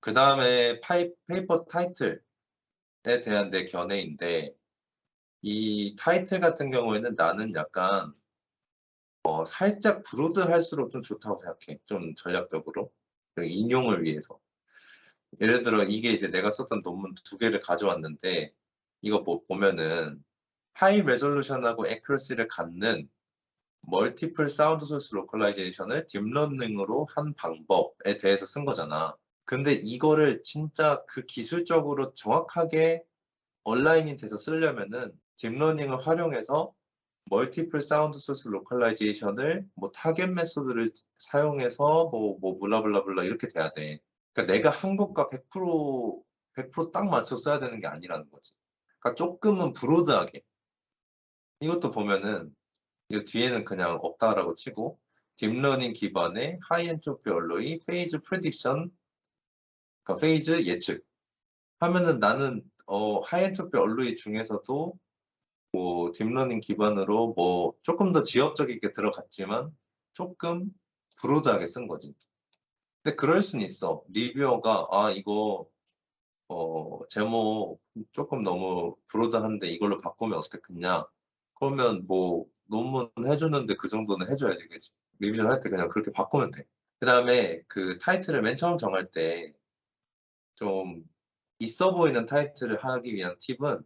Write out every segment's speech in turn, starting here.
그 다음에 페이퍼 타이틀에 대한 내 견해인데, 이 타이틀 같은 경우에는 나는 약간, 어, 살짝 브로드 할수록 좀 좋다고 생각해. 좀 전략적으로. 그 인용을 위해서. 예를 들어, 이게 이제 내가 썼던 논문 두 개를 가져왔는데, 이거 보, 보면은, 하이 레졸루션하고 에큐러시를 갖는 멀티플 사운드 소스 로컬라이제이션을 딥러닝으로 한 방법에 대해서 쓴 거잖아. 근데 이거를 진짜 그 기술적으로 정확하게 온라인이 돼서 쓰려면은 딥러닝을 활용해서 멀티플 사운드 소스 로컬라이제이션을 뭐 타겟 메소드를 사용해서 뭐, 뭐, 블라블라블라 이렇게 돼야 돼. 그러니까 내가 한 것과 100% 100%딱 맞춰 써야 되는 게 아니라는 거지. 그러니까 조금은 브로드하게. 이것도 보면은 이 뒤에는 그냥 없다라고 치고 딥러닝 기반의 하이 엔트로피 얼로이 페이즈 프레딕션 그러니까 페이즈 예측 하면은 나는 어 하이 엔트로피 얼로이 중에서도 뭐 딥러닝 기반으로 뭐 조금 더 지역적이게 들어갔지만 조금 브로드하게 쓴 거지. 근데 그럴 순 있어. 리뷰어가 아 이거 어 제목 조금 너무 브로드한데 이걸로 바꾸면 어떻겠냐? 그러면 뭐 논문 해주는데 그 정도는 해줘야지, 그지? 리비전 할 때 그냥 그렇게 바꾸면 돼. 그 다음에 그 타이틀을 맨 처음 정할 때 좀 있어 보이는 타이틀을 하기 위한 팁은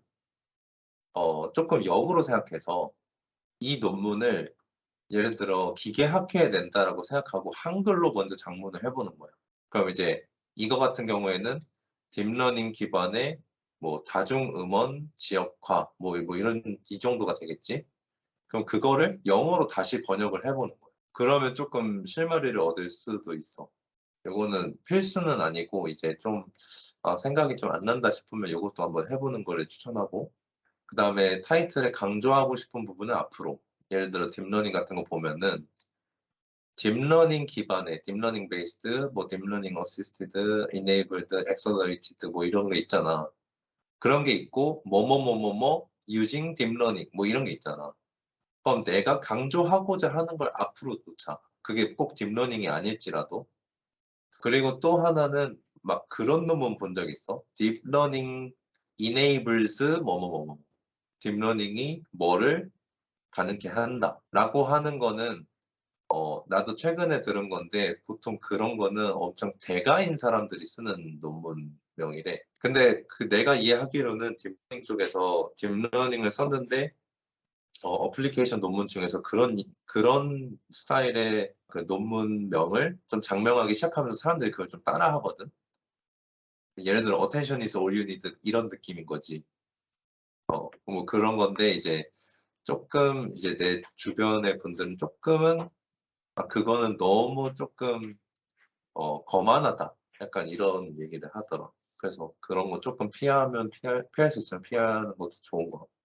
어, 조금 역으로 생각해서 이 논문을 예를 들어 기계학회에 낸다라고 생각하고 한글로 먼저 작문을 해보는 거야. 그럼 이제 이거 같은 경우에는 딥러닝 기반의 뭐 다중음원 지역화 뭐, 뭐 이런 이 정도가 되겠지. 그럼 그거를 영어로 다시 번역을 해보는 거예요. 그러면 조금 실마리를 얻을 수도 있어. 요거는 필수는 아니고 이제 좀 아, 생각이 좀 안 난다 싶으면 요것도 한번 해보는 거를 추천하고 그 다음에 타이틀에 강조하고 싶은 부분은 앞으로 예를 들어 딥러닝 같은 거 보면은 딥러닝 기반의 딥러닝 베이스드, 뭐 딥러닝 어시스티드, 이네이블드, 엑셀러레이티드 뭐 이런 게 있잖아. 그런 게 있고 뭐뭐뭐뭐뭐 using learning 뭐 이런 게 있잖아. 그럼 내가 강조하고자 하는 걸 앞으로 놓자. 그게 꼭 딥러닝이 아닐지라도. 그리고 또 하나는 막 그런 논문 본 적 있어. 딥러닝 enables 뭐뭐뭐뭐. 딥러닝이 뭐를 가능케 한다 라고 하는 거는 어 나도 최근에 들은 건데 보통 그런 거는 엄청 대가인 사람들이 쓰는 논문명이래. 근데 그 내가 이해하기로는 딥러닝 쪽에서 딥러닝을 썼는데 어, 어플리케이션 논문 중에서 그런 그런 스타일의 그 논문명을 좀 장명하기 시작하면서 사람들이 그걸 좀 따라하거든. 예를 들어 attention is all you need 이런 느낌인 거지. 어, 뭐 그런 건데 이제 조금 이제 내 주변의 분들은 조금은 아, 그거는 너무 조금 어, 거만하다. 약간 이런 얘기를 하더라. 그래서 그런 거 조금 피하면 피할, 피할 수 있으면 피하는 것도 좋은 것 같고.